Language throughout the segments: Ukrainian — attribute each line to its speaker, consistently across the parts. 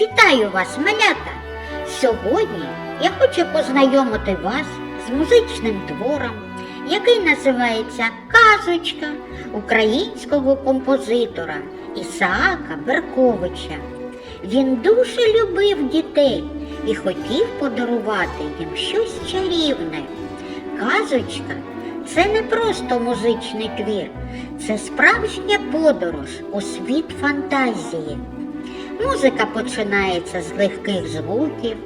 Speaker 1: Вітаю вас, малята! Сьогодні я хочу познайомити вас з музичним твором, який називається Казочка українського композитора Ісаака Берковича. Він дуже любив дітей і хотів подарувати їм щось чарівне. Казочка це не просто музичний твір, це справжня подорож у світ фантазії. Музика починається з легких звуків,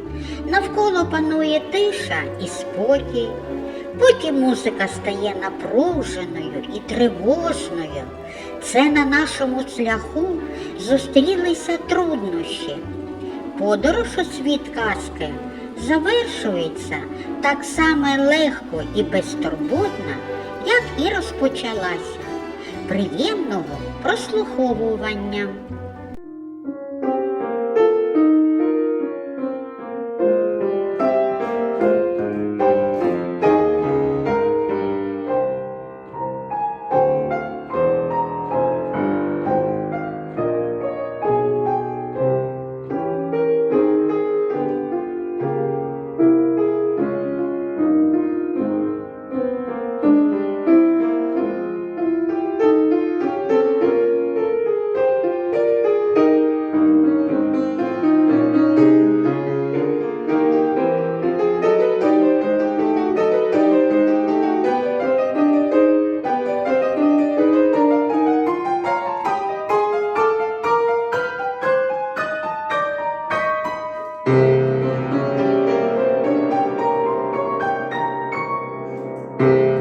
Speaker 1: навколо панує тиша і спокій. Потім музика стає напруженою і тривожною. Це на нашому шляху зустрілися труднощі. Подорож у світ казки завершується так само легко і безтурботно, як і розпочалася. Приємного прослуховування. thank you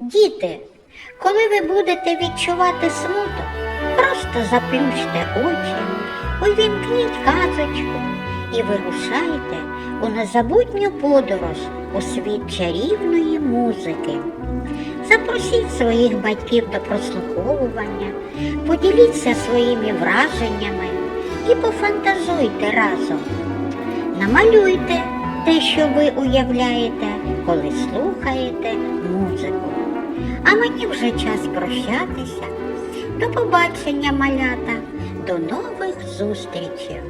Speaker 1: Діти, коли ви будете відчувати смуток, просто заплющте очі, увімкніть казочку і вирушайте у незабутню подорож у світ чарівної музики. Запросіть своїх батьків до прослуховування, поділіться своїми враженнями і пофантазуйте разом. Намалюйте те, що ви уявляєте, коли слухаєте музику. А мені вже час прощатися. До побачення, малята, до нових зустрічей!